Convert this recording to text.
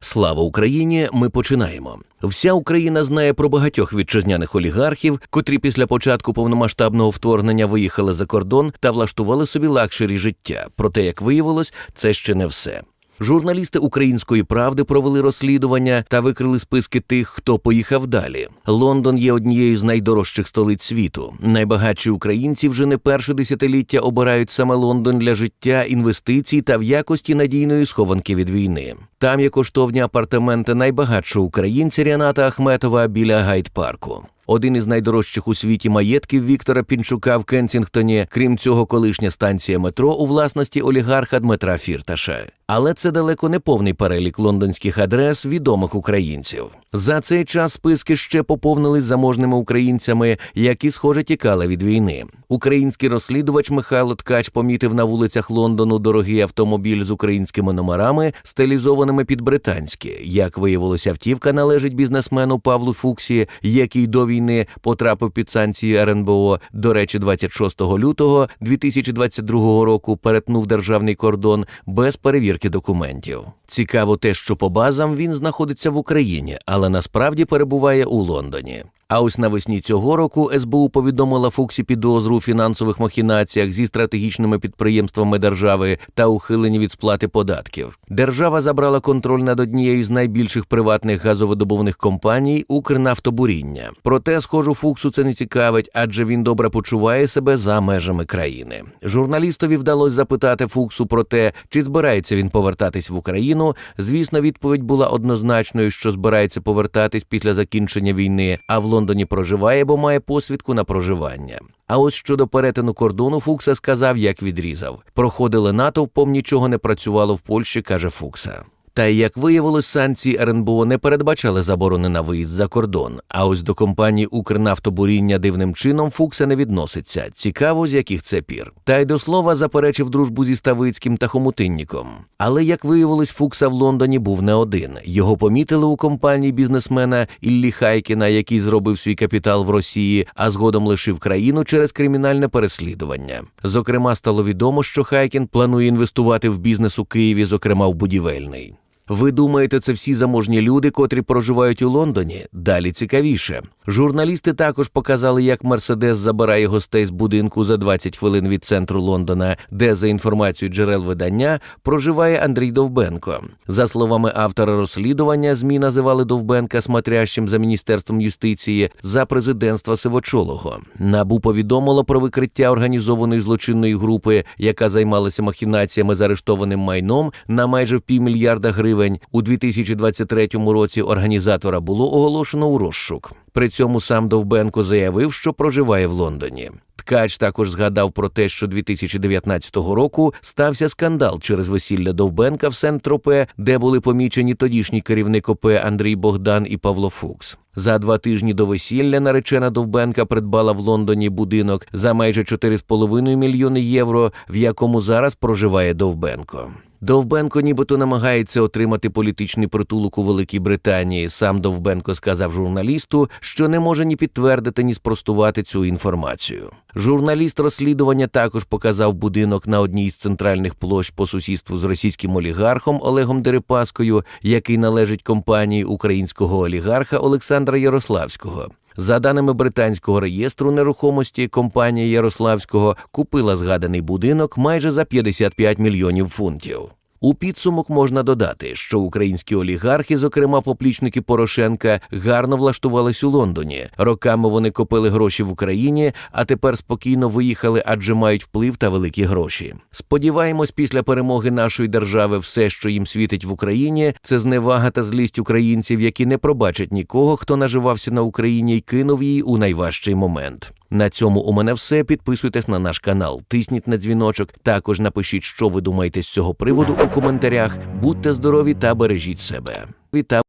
Слава Україні! Ми починаємо. Вся Україна знає про багатьох вітчизняних олігархів, котрі після початку повномасштабного вторгнення виїхали за кордон та влаштували собі лакшері життя. Проте, як виявилось, це ще не все. Журналісти української правди провели розслідування та викрили списки тих, хто поїхав далі. Лондон є однією з найдорожчих столиць світу. Найбагатші українці вже не перше десятиліття обирають саме Лондон для життя, інвестицій та в якості надійної схованки від війни. Там є коштовні апартаменти найбагатшого українця Ріната Ахметова біля Гайд-парку. Один із найдорожчих у світі маєтків Віктора Пінчука в Кенсінгтоні, крім цього, колишня станція метро у власності олігарха Дмитра Фірташа. Але це далеко не повний перелік лондонських адрес відомих українців. За цей час списки ще поповнились заможними українцями, які, схоже, тікали від війни. Український розслідувач Михайло Ткач помітив на вулицях Лондону дорогий автомобіль з українськими номерами, стилізованими під британські. Як виявилося, автівка належить бізнесмену Павлу Фуксі, який до війни потрапив під санкції РНБО. До речі, 26 лютого 2022 року перетнув державний кордон без перевірки документів. Цікаво те, що по базам він знаходиться в Україні, але насправді перебуває у Лондоні. А ось навесні цього року СБУ повідомила Фуксі підозру у фінансових махінаціях зі стратегічними підприємствами держави та ухиленні від сплати податків. Держава забрала контроль над однією з найбільших приватних газовидобувних компаній Укрнафтобуріння. Проте, схожу Фуксу це не цікавить, адже він добре почуває себе за межами країни. Журналістові вдалося запитати Фуксу про те, чи збирається він повертатись в Україну. Звісно, відповідь була однозначною, що збирається повертатись після закінчення війни, а в Лондоні проживає, бо має посвідку на проживання. А ось щодо перетину кордону Фукса сказав, як відрізав. Проходили натовпом, нічого не працювало в Польщі, каже Фукса. Та як виявилось, санкції РНБО не передбачали заборони на виїзд за кордон. А ось до компанії Укрнафтобуріння дивним чином Фукса не відноситься. Цікаво, з яких це пір. Та й до слова заперечив дружбу зі Ставицьким та Хомутинніком. Але як виявилось, Фукса в Лондоні був не один. Його помітили у компанії бізнесмена Іллі Хайкіна, який зробив свій капітал в Росії, а згодом лишив країну через кримінальне переслідування. Зокрема, стало відомо, що Хайкін планує інвестувати в бізнес у Києві, зокрема в будівельний. Ви думаєте, це всі заможні люди, котрі проживають у Лондоні? Далі цікавіше. Журналісти також показали, як Мерседес забирає гостей з будинку за 20 хвилин від центру Лондона, де, за інформацією джерел видання, проживає Андрій Довбенко. За словами автора розслідування, ЗМІ називали Довбенка смотрящим за міністерством юстиції за президентства Сивочолого. Набу повідомило про викриття організованої злочинної групи, яка займалася махінаціями з арештованим майном на майже півмільярда гривень. У 2023 році організатора було оголошено у розшук. При цьому сам Довбенко заявив, що проживає в Лондоні. Ткач також згадав про те, що 2019 року стався скандал через весілля Довбенка в Сент-Тропе, де були помічені тодішній керівник ОП Андрій Богдан і Павло Фукс. За два тижні до весілля наречена Довбенка придбала в Лондоні будинок за майже 4,5 мільйони євро, в якому зараз проживає Довбенко. Довбенко нібито намагається отримати політичний притулок у Великій Британії. Сам Довбенко сказав журналісту, що не може ні підтвердити, ні спростувати цю інформацію. Журналіст розслідування також показав будинок на одній з центральних площ по сусідству з російським олігархом Олегом Дерипаскою, який належить компанії українського олігарха Олександра Ярославського. За даними британського реєстру нерухомості, компанія Ярославського купила згаданий будинок майже за 55 мільйонів фунтів. У підсумок можна додати, що українські олігархи, зокрема поплічники Порошенка, гарно влаштувались у Лондоні. Роками вони копили гроші в Україні, а тепер спокійно виїхали, адже мають вплив та великі гроші. Сподіваємось, після перемоги нашої держави все, що їм світить в Україні, це зневага та злість українців, які не пробачать нікого, хто наживався на Україні й кинув її у найважчий момент. На цьому у мене все. Підписуйтесь на наш канал, тисніть на дзвіночок. Також напишіть, що ви думаєте з цього приводу коментарях. Будьте здорові та бережіть себе. Вітаю!